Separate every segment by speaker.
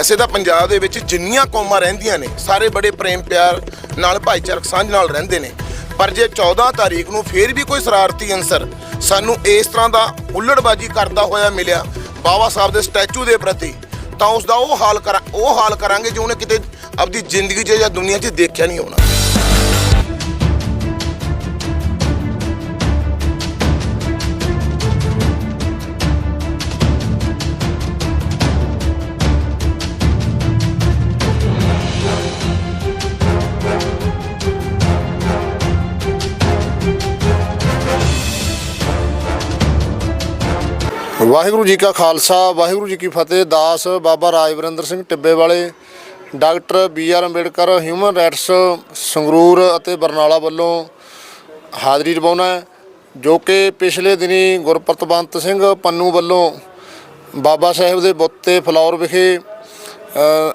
Speaker 1: ਐਸੇ ਤਾਂ ਪੰਜਾਬ ਦੇ ਵਿੱਚ ਜਿੰਨੀਆਂ ਕੌਮਾਂ ਰਹਿੰਦੀਆਂ ਨੇ, ਸਾਰੇ ਬੜੇ ਪ੍ਰੇਮ ਪਿਆਰ ਨਾਲ, ਭਾਈਚਾਰਕ ਸਾਂਝ ਨਾਲ ਰਹਿੰਦੇ ਨੇ। ਪਰ ਜੇ 14 ਤਾਰੀਖ ਨੂੰ ਫੇਰ ਵੀ ਕੋਈ ਸ਼ਰਾਰਤੀ ਅੰਸਰ ਸਾਨੂੰ ਇਸ ਤਰ੍ਹਾਂ ਦਾ ਉਲੜਬਾਜੀ ਕਰਦਾ ਹੋਇਆ ਮਿਲਿਆ ਬਾਬਾ ਸਾਹਿਬ ਦੇ ਸਟੈਚੂ ਦੇ ਪ੍ਰਤੀ, ਤਾਂ ਉਸ ਦਾ ਉਹ ਹਾਲ ਕਰਾਂ, ਉਹ ਹਾਲ ਕਰਾਂਗੇ ਜੋ ਉਹਨੇ ਕਿਤੇ ਆਪਣੀ ਜ਼ਿੰਦਗੀ 'ਚ ਜਾਂ ਦੁਨੀਆ 'ਚ ਦੇਖਿਆ ਨਹੀਂ ਹੋਣਾ।
Speaker 2: ਵਾਹਿਗੁਰੂ ਜੀ ਕਾ ਖਾਲਸਾ ਵਾਹਿਗੁਰੂ ਜੀ ਕੀ ਫਤਿਹ। ਦਾਸ ਬਾਬਾ ਰਾਜਵਰਿੰਦਰ ਸਿੰਘ ਟਿੱਬੇ ਵਾਲੇ doctor B R Ambedkar human rights Sangrur ਅਤੇ ਬਰਨਾਲਾ ਵੱਲੋਂ ਹਾਜ਼ਰੀ ਲਵਾਉਣਾ ਜੋ ਕਿ ਪਿਛਲੇ ਦਿਨੀ ਗੁਰਪ੍ਰਤਵੰਤ ਸਿੰਘ ਪੰਨੂ ਵੱਲੋਂ ਬਾਬਾ ਸਾਹਿਬ ਦੇ ਬੁੱਤ ਤੇ ਫਲੌਰ ਵਿਖੇ ਅ,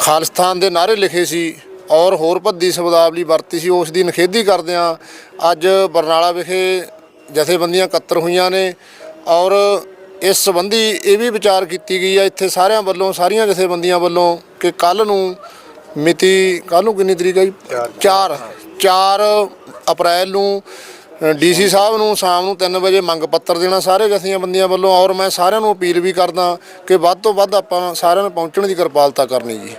Speaker 2: ਖਾਲਿਸਤਾਨ ਦੇ ਨਾਅਰੇ ਲਿਖੇ ਸੀ ਔਰ ਹੋਰ ਭੱਦੀ ਸ਼ਬਦਾਵਲੀ ਵਰਤੀ ਸੀ। ਉਸ ਦੀ ਨਿਖੇਧੀ ਕਰਦਿਆਂ ਅੱਜ ਬਰਨਾਲਾ ਵਿਖੇ ਜਥੇਬੰਦੀਆਂ ਇਕੱਤਰ ਹੋਈਆਂ ਨੇ। ਔਰ ਇਸ ਸੰਬੰਧੀ ਇਹ ਵੀ ਵਿਚਾਰ ਕੀਤੀ ਗਈ ਹੈ ਇੱਥੇ ਸਾਰਿਆਂ ਵੱਲੋਂ ਸਾਰੀਆਂ ਜਥੇਬੰਦੀਆਂ ਵੱਲੋਂ ਕਿ ਕੱਲ ਨੂੰ ਮਿਤੀ ਕੱਲ ਨੂੰ ਕਿੰਨੀ ਤਰੀਕ ਹੈ ਜੀ? 4 4 ਅਪ੍ਰੈਲ ਨੂੰ ਡੀਸੀ ਸਾਹਿਬ ਨੂੰ ਸ਼ਾਮ ਨੂੰ 3 ਵਜੇ ਮੰਗ ਪੱਤਰ ਦੇਣਾ ਸਾਰੇ ਜਥੇਬੰਦੀਆਂ ਵੱਲੋਂ ਔਰ ਮੈਂ ਸਾਰਿਆਂ ਨੂੰ ਅਪੀਲ ਵੀ ਕਰਦਾ ਕਿ ਵੱਧ ਤੋਂ ਵੱਧ ਆਪਾਂ ਸਾਰਿਆਂ ਨੂੰ ਪਹੁੰਚਣ ਦੀ ਕਿਰਪਾਲਤਾ ਕਰਨੀ ਜੀ।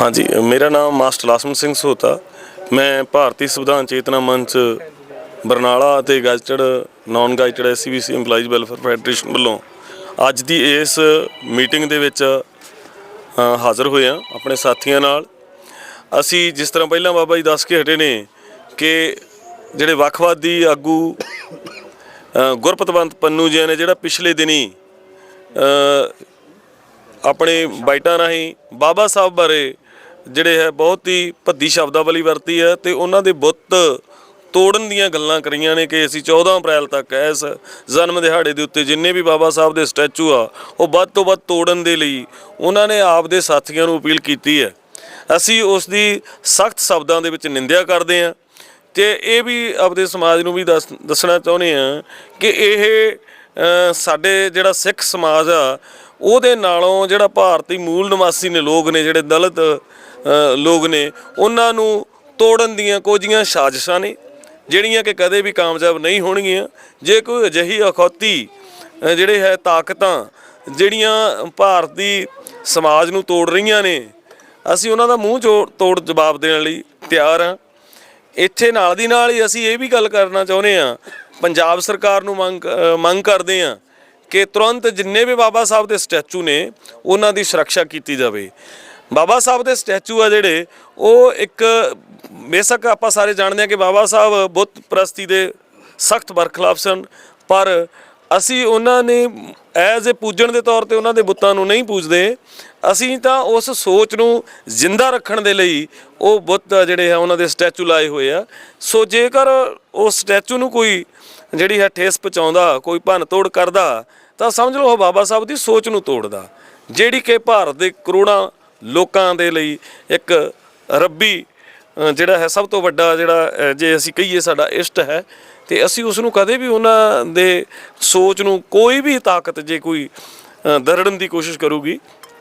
Speaker 3: ਹਾਂਜੀ ਮੇਰਾ ਨਾਮ ਮਾਸਟਰ ਲਾਸਮ ਸਿੰਘ ਸੋਤਾ ਮੈਂ ਭਾਰਤੀ ਸੰਵਿਧਾਨ ਚੇਤਨਾ ਮੰਚ ਬਰਨਾਲਾ ਅਤੇ gazetted non gazetted SCBC EMPLOYEES welfare federation ਵੱਲੋਂ ਅੱਜ ਦੀ ਇਸ ਮੀਟਿੰਗ ਦੇ ਵਿੱਚ ਅ, ਹਾਜ਼ਰ ਹੋਏ ਹਾਂ ਆਪਣੇ ਸਾਥੀਆਂ ਨਾਲ। ਅਸੀਂ ਜਿਸ ਤਰ੍ਹਾਂ ਪਹਿਲਾਂ ਬਾਬਾ ਜੀ ਦੱਸ ਕੇ ਹਟੇ ਨੇ ਕਿ ਜਿਹੜੇ ਵੱਖਵਾਦੀ ਆਗੂ ਅ, ਗੁਰਪਤਵੰਤ ਪੰਨੂ ਜੀ ਨੇ ਜਿਹੜਾ ਪਿਛਲੇ ਦਿਨੀ ਅ, ਆਪਣੇ ਬਾਈਟਾਂ ਰਾਹੀਂ ਬਾਬਾ ਸਾਹਿਬ ਬਾਰੇ ਜਿਹੜੇ ਹੈ ਬਹੁਤ ਹੀ ਭੱਦੀ ਸ਼ਬਦਾਵਲੀ ਵਰਤੀ ਹੈ ਤੇ ਉਹਨਾਂ ਦੇ ਬੁੱਤ ਤੋੜਨ ਦੀਆਂ ਗੱਲਾਂ ਕਰੀਆਂ ਨੇ ਕਿ ਅਸੀਂ 14 ਅਪ੍ਰੈਲ ਤੱਕ ਇਸ ਜਨਮ ਦਿਹਾੜੇ ਦੇ ਉੱਤੇ ਜਿੰਨੇ ਵੀ ਬਾਬਾ ਸਾਹਿਬ ਦੇ ਸਟੈਚੂ ਆ, ਉਹ ਵੱਧ ਤੋਂ ਵੱਧ ਤੋੜਨ ਦੇ ਲਈ ਉਹਨਾਂ ਨੇ ਆਪ ਦੇ ਸਾਥੀਆਂ ਨੂੰ ਅਪੀਲ ਕੀਤੀ ਹੈ। ਅਸੀਂ ਉਸ ਦੀ ਸਖਤ ਸ਼ਬਦਾਂ ਦੇ ਵਿੱਚ ਨਿੰਦਿਆ ਕਰਦੇ ਹਾਂ ਤੇ ਇਹ ਵੀ ਆਪਦੇ ਸਮਾਜ ਨੂੰ ਵੀ ਦੱਸ- ਦੱਸਣਾ ਚਾਹੁੰਦੇ ਆ ਕਿ ਇਹ ਸਾਡੇ ਜਿਹੜਾ ਸਿੱਖ ਸਮਾਜ ਆ, ਉਹਦੇ ਨਾਲੋਂ ਜਿਹੜਾ ਭਾਰਤੀ ਮੂਲ ਨਿਵਾਸੀ ਨੇ ਲੋਕ ਨੇ, ਜਿਹੜੇ ਦਲਿਤ ਲੋਕ ਨੇ, ਉਹਨਾਂ ਨੂੰ ਤੋੜਨ ਦੀਆਂ ਕੋਝੀਆਂ ਸਾਜ਼ਿਸ਼ਾਂ ਨੇ। ਜਿਹੜੀਆਂ ਕਿ ਕਦੇ ਵੀ ਕਾਮਯਾਬ ਨਹੀਂ ਹੋਣਗੀਆਂ, ਜੇ ਕੋਈ ਅਜਿਹੀ ਅਖੌਤੀ ਜਿਹੜੇ ਹੈ ਤਾਕਤਾਂ, ਜਿਹੜੀਆਂ ਭਾਰਤੀ ਸਮਾਜ ਨੂੰ ਤੋੜ ਰਹੀਆਂ ਨੇ, ਅਸੀਂ ਉਹਨਾਂ ਦਾ ਮੂੰਹ ਚੋ- ਤੋੜ ਜਵਾਬ ਦੇਣ ਲਈ ਤਿਆਰ ਹਾਂ। ਇੱਥੇ ਨਾਲ ਦੀ ਨਾਲ ਹੀ ਅਸੀਂ ਇਹ ਵੀ ਗੱਲ ਕਰਨਾ ਚਾਹੁੰਦੇ ਹਾਂ, ਪੰਜਾਬ ਸਰਕਾਰ ਨੂੰ ਮੰਗ ਮੰਗ ਕਰਦੇ ਹਾਂ ਕਿ ਤੁਰੰਤ ਜਿੰਨੇ ਵੀ ਬਾਬਾ ਸਾਹਿਬ ਦੇ ਸਟੈਚੂ ਨੇ, ਉਹਨਾਂ ਦੀ ਸੁਰੱਖਿਆ ਕੀਤੀ ਜਾਵੇ। ਬਾਬਾ ਸਾਹਿਬ ਦੇ ਸਟੈਚੂ ਆ ਜਿਹੜੇ, ਉਹ ਇੱਕ ਬੇਸ਼ੱਕ ਆਪਾਂ ਸਾਰੇ ਜਾਣਦੇ ਹਾਂ ਕਿ ਬਾਬਾ ਸਾਹਿਬ ਬੁੱਤ ਪ੍ਰਸਤੀ ਦੇ ਸਖਤ ਬਰਖਲਾਫ ਸਨ, ਪਰ ਅਸੀਂ ਉਹਨਾਂ ਨੇ ਐਜ਼ ਅ ਪੂਜਣ ਦੇ ਤੌਰ ਤੇ ਉਹਨਾਂ ਦੇ ਬੁੱਤਾਂ ਨੂੰ ਨਹੀਂ ਪੂਜਦੇ। ਅਸੀਂ ਤਾਂ ਉਸ ਸੋਚ ਨੂੰ ਜ਼ਿੰਦਾ ਰੱਖਣ ਦੇ ਲਈ ਉਹ ਬੁੱਤ ਜਿਹੜੇ ਆ, ਉਹਨਾਂ ਦੇ ਸਟੈਚੂ ਲਾਏ ਹੋਏ ਆ। ਸੋ ਜੇਕਰ ਉਹ ਸਟੈਚੂ ਨੂੰ ਕੋਈ ਜਿਹੜੀ ਹੈ ਠੇਸ ਪਹੁੰਚਾਉਂਦਾ, ਕੋਈ ਭੰਨ ਤੋੜ ਕਰਦਾ, ਤਾਂ ਸਮਝ ਲਓ ਉਹ ਬਾਬਾ ਸਾਹਿਬ ਦੀ ਸੋਚ ਨੂੰ ਤੋੜਦਾ। ਜਿਹੜੀ ਕਿ ਭਾਰਤ ਦੇ ਕਰੋੜਾਂ ਲੋਕਾਂ ਦੇ ਲਈ ਇੱਕ ਰੱਬੀ ਜਿਹੜਾ ਹੈ ਸਭ ਤੋਂ ਵੱਡਾ ਜਿਹੜਾ ਜੇ ਅਸੀਂ ਕਹੀਏ ਸਾਡਾ ਇਸ਼ਟ ਹੈ, ਤੇ ਅਸੀਂ ਉਸ ਨੂੰ ਕਦੇ ਵੀ ਉਹਨਾਂ ਦੇ ਸੋਚ ਨੂੰ ਕੋਈ ਵੀ ਤਾਕਤ ਜੇ ਕੋਈ ਦਰੜਨ ਦੀ ਕੋਸ਼ਿਸ਼ ਕਰੂਗੀ,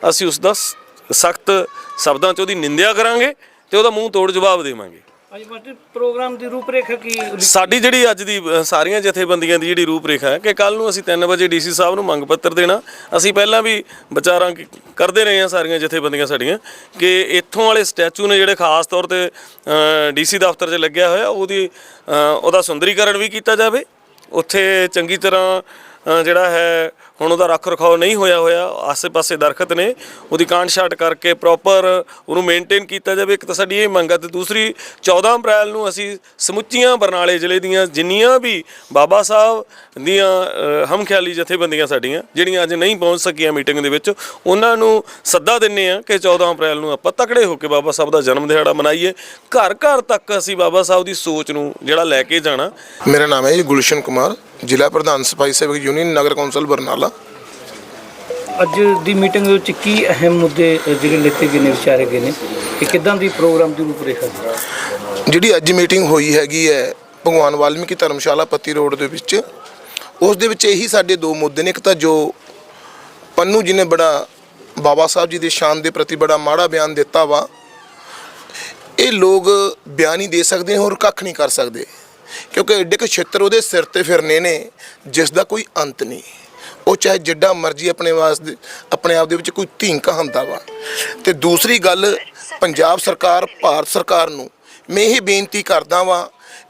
Speaker 3: ਅਸੀਂ ਉਸ ਦਾ ਸਖਤ ਸ਼ਬਦਾਂ 'ਚ ਉਹਦੀ ਨਿੰਦਿਆ ਕਰਾਂਗੇ ਤੇ ਉਹਦਾ ਮੂੰਹ ਤੋੜ ਜਵਾਬ ਦੇਵਾਂਗੇ।
Speaker 4: ਅੱਜ ਮਾਸਟਰ ਪ੍ਰੋਗਰਾਮ ਦੀ ਰੂਪਰੇਖਾ ਕੀ
Speaker 3: ਸਾਡੀ ਜਿਹੜੀ ਅੱਜ ਦੀ ਅ, ਸਾਰੀਆਂ ਜਥੇਬੰਦੀਆਂ ਦੀ ਜਿਹੜੀ ਰੂਪਰੇਖਾ ਹੈ ਕਿ ਕੱਲ ਨੂੰ ਅਸੀਂ 3 ਵਜੇ ਡੀਸੀ ਸਾਹਿਬ ਨੂੰ ਮੰਗ ਪੱਤਰ ਦੇਣਾ। ਅਸੀਂ ਪਹਿਲਾਂ ਵੀ ਵਿਚਾਰਾਂ ਕੀ- ਕਰਦੇ ਰਹੇ ਹਾਂ ਸਾਰੀਆਂ ਜਥੇਬੰਦੀਆਂ ਸਾਡੀਆਂ ਕਿ ਇੱਥੋਂ ਵਾਲੇ ਸਟੈਚੂ ਨੇ ਜਿਹੜੇ ਖਾਸ ਤੌਰ ਤੇ ਡੀਸੀ ਦਫ਼ਤਰ 'ਚ ਲੱਗਿਆ ਹੋਇਆ ਉਹਦੀ ਅ, ਉਹਦਾ ਸੁੰਦਰੀਕਰਨ ਵੀ ਕੀਤਾ ਜਾਵੇ। ਉੱਥੇ ਚੰਗੀ ਤਰ੍ਹਾਂ ਅ, ਜਿਹੜਾ ਹੈ ਹੁਣ ਉਹਦਾ ਰੱਖ ਰਖਾਓ ਨਹੀਂ ਹੋਇਆ ਹੋਇਆ, ਆਸੇ-ਪਾਸੇ ਦਰਖਤ ਨੇ, ਉਹਦੀ ਕਾਂਡ ਛਾਟ ਕਰਕੇ ਪ੍ਰੋਪਰ ਉਹਨੂੰ ਮੇਨਟੇਨ ਕੀਤਾ ਜਾਵੇ, ਇੱਕ ਤਾਂ ਸਾਡੀ ਇਹ ਮੰਗ ਹੈ ਤੇ ਦੂਸਰੀ 14 ਅਪ੍ਰੈਲ ਨੂੰ ਅਸੀਂ ਸਮੁੱਚੀਆਂ ਬਰਨਾਲੇ ਜ਼ਿਲ੍ਹੇ ਦੀਆਂ ਜਿੰਨੀਆਂ ਵੀ ਬਾਬਾ ਸਾਹਿਬ ਦੀਆਂ ਹਮਖਿਆਲੀ ਜਥੇਬੰਦੀਆਂ ਸਾਡੀਆਂ, ਜਿਹੜੀਆਂ ਅੱਜ ਨਹੀਂ ਪਹੁੰਚ ਸਕੀਆਂ ਮੀਟਿੰਗ ਦੇ ਵਿੱਚ, ਉਹਨਾਂ ਨੂੰ ਸੱਦਾ ਦਿੰਨੇ ਆ ਕਿ 14 ਅਪ੍ਰੈਲ ਨੂੰ ਆਪਾਂ ਤਕੜੇ ਹੋ ਕੇ ਬਾਬਾ ਸਾਹਿਬ ਦਾ ਜਨਮ ਦਿਹਾੜਾ ਮਨਾਈਏ। ਘਰ ਘਰ ਤੱਕ ਅਸੀਂ ਬਾਬਾ ਸਾਹਿਬ ਦੀ ਸੋਚ ਨੂੰ ਜਿਹੜਾ ਲੈ ਕੇ ਜਾਣਾ।
Speaker 1: ਮੇਰਾ ਨਾਮ ਹੈ ਜੀ ਗੁਲਸ਼ਨ ਕੁਮਾਰ, ਜ਼ਿਲ੍ਹਾ ਪ੍ਰਧਾਨ ਸਿਪਾਹੀ ਸੇਵਕ ਯੂਨੀਅਨ ਨਗਰ ਕੌਂਸਲ ਬਰਨਾਲਾ।
Speaker 4: ਅੱਜ ਦੀ ਮੀਟਿੰਗ ਵਿੱਚ ਕੀ ਅਹਿਮ ਮੁੱਦੇ ਜਿਹੜੇ ਲਿਖੇ ਗਏ ਨੇ, ਵਿਚਾਰੇ ਗਏ ਨੇ? ਕਿ ਕਿਦਾਂ ਦੀ ਪ੍ਰੋਗਰਾਮ ਦੀ ਰੂਪਰੇਖਾ
Speaker 1: ਜਿਹੜੀ ਅੱਜ ਮੀਟਿੰਗ ਹੋਈ ਹੈਗੀ ਹੈ, ਭਗਵਾਨ ਵਾਲਮੀਕੀ ਧਰਮਸ਼ਾਲਾ ਪੱਤੀ ਰੋਡ ਦੇ ਵਿੱਚ, ਉਸ ਦੇ ਵਿੱਚ ਇਹੀ ਸਾਡੇ ਦੋ ਮੁੱਦੇ ਨੇ। ਇੱਕ ਤਾਂ ਜੋ ਪੰਨੂ ਜੀ ਨੇ ਬੜਾ, ਬਾਬਾ ਸਾਹਿਬ ਜੀ ਦੀ ਸ਼ਾਨ ਦੇ ਪ੍ਰਤੀ ਬੜਾ ਮਾੜਾ ਬਿਆਨ ਦਿੱਤਾ ਵਾ, ਇਹ ਲੋਕ ਬਿਆਨ ਹੀ ਦੇ ਸਕਦੇ ਨੇ, ਹੋਰ ਕੱਖ ਨਹੀਂ ਕਰ ਸਕਦੇ। ਕਿਉਂਕਿ ਐਡੇ ਕੁ ਖੇਤਰ ਉਹਦੇ ਸਿਰ ਤੇ ਫਿਰਨੇ ਨੇ, ਜਿਸ ਦਾ ਕੋਈ ਅੰਤ ਨਹੀਂ। ਉਹ ਚਾਹੇ ਜਿੱਡਾ ਮਰਜ਼ੀ ਆਪਣੇ ਵਾਸਤੇ, ਆਪਣੇ ਆਪ ਦੇ ਵਿੱਚ ਕੋਈ ਧੀਂਕਾ ਹੁੰਦਾ ਵਾ। ਤੇ ਦੂਸਰੀ ਗੱਲ, ਪੰਜਾਬ ਸਰਕਾਰ, ਭਾਰਤ ਸਰਕਾਰ ਨੂੰ ਮੈਂ ਇਹ ਬੇਨਤੀ ਕਰਦਾ ਵਾਂ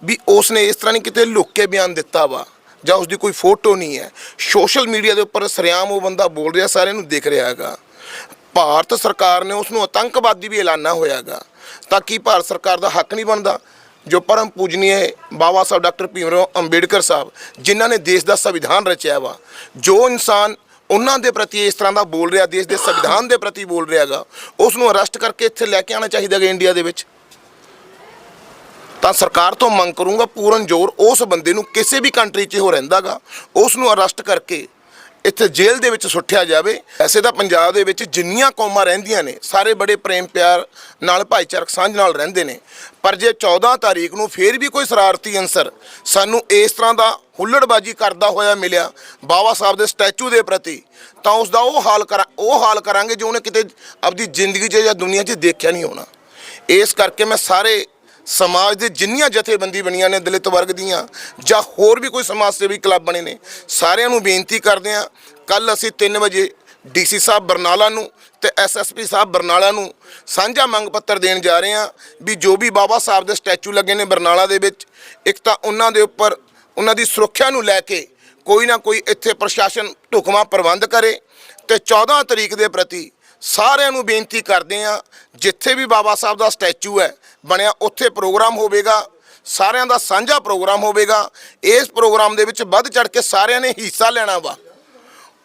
Speaker 1: ਵੀ ਉਸ ਨੇ ਇਸ ਤਰ੍ਹਾਂ ਨਹੀਂ ਕਿਤੇ ਲੁੱਕ ਕੇ ਬਿਆਨ ਦਿੱਤਾ ਵਾ, ਜਾਂ ਉਸ ਦੀ ਕੋਈ ਫੋਟੋ ਨਹੀਂ ਹੈ। ਸੋਸ਼ਲ ਮੀਡੀਆ ਦੇ ਉੱਪਰ ਸਰਿਆਮ ਉਹ ਬੰਦਾ ਬੋਲ ਰਿਹਾ, ਸਾਰਿਆਂ ਨੂੰ ਦਿਖ ਰਿਹਾ ਹੈਗਾ। ਭਾਰਤ ਸਰਕਾਰ ਨੇ ਉਸ ਨੂੰ ਆਤੰਕਵਾਦੀ ਵੀ ਐਲਾਨਾ ਹੋਇਆਗਾ ਤਾਂ ਕਿ ਭਾਰਤ ਸਰਕਾਰ ਦਾ ਹੱਕ ਨਹੀਂ ਬਣਦਾ? ਜੋ ਪਰਮ ਪੂਜਨੀय ਬਾਬਾ ਸਾਹਿਬ ਡਾਕਟਰ ਭੀਮਰਾਓ ਅੰਬੇਡਕਰ ਸਾਹਿਬ, ਜਿਨ੍ਹਾਂ ਨੇ ਦੇਸ਼ ਦਾ ਸੰਵਿਧਾਨ ਰਚਿਆ ਵਾ, ਜੋ ਇਨਸਾਨ ਉਹਨਾਂ ਦੇ ਪ੍ਰਤੀ ਇਸ ਤਰ੍ਹਾਂ ਦਾ ਬੋਲ ਰਿਹਾ, ਦੇਸ਼ ਦੇ ਸੰਵਿਧਾਨ ਦੇ ਪ੍ਰਤੀ ਬੋਲ ਰਿਹਾਗਾ ਉਸ ਨੂੰ ਅਰੈਸਟ ਕਰਕੇ ਇੱਥੇ ਲੈ ਕੇ ਆਉਣਾ ਚਾਹੀਦਾ ਹੈ ਇੰਡੀਆ ਦੇ ਵਿੱਚ। ਤਾਂ ਸਰਕਾਰ ਤੋਂ ਮੰਗ ਕਰੂੰਗਾ ਪੂਰਨ ਜ਼ੋਰ ਉਸ ਬੰਦੇ ਨੂੰ ਕਿਸੇ ਵੀ ਕੰਟਰੀ 'ਚ ਹੋ ਰਹਿੰਦਾਗਾ ਉਸ ਨੂੰ ਅਰੈਸਟ ਕਰਕੇ ਇੱਥੇ ਜੇਲ੍ਹ ਦੇ ਵਿੱਚ ਸੁੱਟਿਆ ਜਾਵੇ, ਐਸੇ ਤਾਂ ਪੰਜਾਬ ਦੇ ਵਿੱਚ ਜਿੰਨੀਆਂ ਕੌਮਾਂ ਰਹਿੰਦੀਆਂ ਨੇ, ਸਾਰੇ ਬੜੇ ਪ੍ਰੇਮ ਪਿਆਰ ਨਾਲ, ਭਾਈਚਾਰਕ ਸਾਂਝ ਨਾਲ ਰਹਿੰਦੇ ਨੇ। ਪਰ ਜੇ 14 ਤਾਰੀਖ ਨੂੰ ਫੇਰ ਵੀ ਕੋਈ ਸ਼ਰਾਰਤੀ ਅੰਸਰ ਸਾਨੂੰ ਇਸ ਤਰ੍ਹਾਂ ਦਾ ਹੁੱਲੜਬਾਜੀ ਕਰਦਾ ਹੋਇਆ ਮਿਲਿਆ ਬਾਬਾ ਸਾਹਿਬ ਦੇ ਸਟੈਚੂ ਦੇ ਪ੍ਰਤੀ, ਤਾਂ ਉਸ ਦਾ ਉਹ ਹਾਲ ਕਰਾਂ, ਉਹ ਹਾਲ ਕਰਾਂਗੇ ਜੋ ਉਹਨੇ ਕਿਤੇ ਆਪਦੀ ਜ਼ਿੰਦਗੀ 'ਚ ਜਾਂ ਦੁਨੀਆ 'ਚ ਦੇਖਿਆ ਨਹੀਂ ਹੋਣਾ। ਇਸ ਕਰਕੇ ਮੈਂ ਸਾਰੇ ਸਮਾਜ ਦੇ ਜਿੰਨੀਆਂ ਜਥੇਬੰਦੀ ਬਣੀਆਂ ਨੇ ਦਲਿਤ ਵਰਗ ਦੀਆਂ, ਜਾਂ ਹੋਰ ਵੀ ਕੋਈ ਸਮਾਜ ਸੇਵੀ ਕਲੱਬ ਬਣੇ ਨੇ, ਸਾਰਿਆਂ ਨੂੰ ਬੇਨਤੀ ਕਰਦੇ ਹਾਂ ਕੱਲ ਅਸੀਂ 3 ਵਜੇ ਡੀਸੀ ਸਾਹਿਬ ਬਰਨਾਲਾ ਨੂੰ ਤੇ ਐਸਐਸਪੀ ਸਾਹਿਬ ਬਰਨਾਲਾ ਨੂੰ ਸਾਂਝਾ ਮੰਗ ਪੱਤਰ ਦੇਣ ਜਾ ਰਹੇ ਹਾਂ ਵੀ ਜੋ ਵੀ ਬਾਬਾ ਸਾਹਿਬ ਦੇ ਸਟੈਚੂ ਲੱਗੇ ਨੇ ਬਰਨਾਲਾ ਦੇ ਵਿੱਚ, ਇੱਕ ਤਾਂ ਉਹਨਾਂ ਦੇ ਉੱਪਰ ਉਹਨਾਂ ਦੀ ਸੁਰੱਖਿਆ ਨੂੰ ਲੈ ਕੇ ਕੋਈ ਨਾ ਕੋਈ ਇੱਥੇ ਪ੍ਰਸ਼ਾਸਨ ਢੁਕਵਾਂ ਪ੍ਰਬੰਧ ਕਰੇ ਤੇ 14 ਤਰੀਕ ਦੇ ਪ੍ਰਤੀ ਸਾਰਿਆਂ ਨੂੰ ਬੇਨਤੀ ਕਰਦੇ ਆ ਜਿੱਥੇ ਵੀ ਬਾਬਾ ਸਾਹਿਬ ਦਾ ਸਟੈਚੂ ਹੈ, ਬਣਿਆ ਉੱਥੇ ਪ੍ਰੋਗਰਾਮ ਹੋਵੇਗਾ, ਸਾਰਿਆਂ ਦਾ ਸਾਂਝਾ ਪ੍ਰੋਗਰਾਮ ਹੋਵੇਗਾ। ਇਸ ਪ੍ਰੋਗਰਾਮ ਦੇ ਵਿੱਚ ਵੱਧ ਚੜ ਕੇ ਸਾਰਿਆਂ ਨੇ ਹਿੱਸਾ ਲੈਣਾ ਵਾ।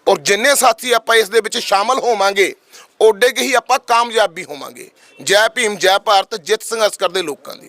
Speaker 1: ਔਰ ਜਿੰਨੇ ਸਾਥੀ ਆਪਾਂ ਇਸ ਦੇ ਵਿੱਚ ਸ਼ਾਮਲ ਹੋਵਾਂਗੇ, ਓਡੇ ਕੇ ਹੀ ਆਪਾਂ ਕਾਮਯਾਬੀ ਹੋਵਾਂਗੇ। ਜੈ ਭੀਮ, ਜੈ ਭਾਰਤ, ਜਿੱਤ ਸੰਘਰਸ਼ ਕਰਦੇ ਲੋਕਾਂ ਦੀ।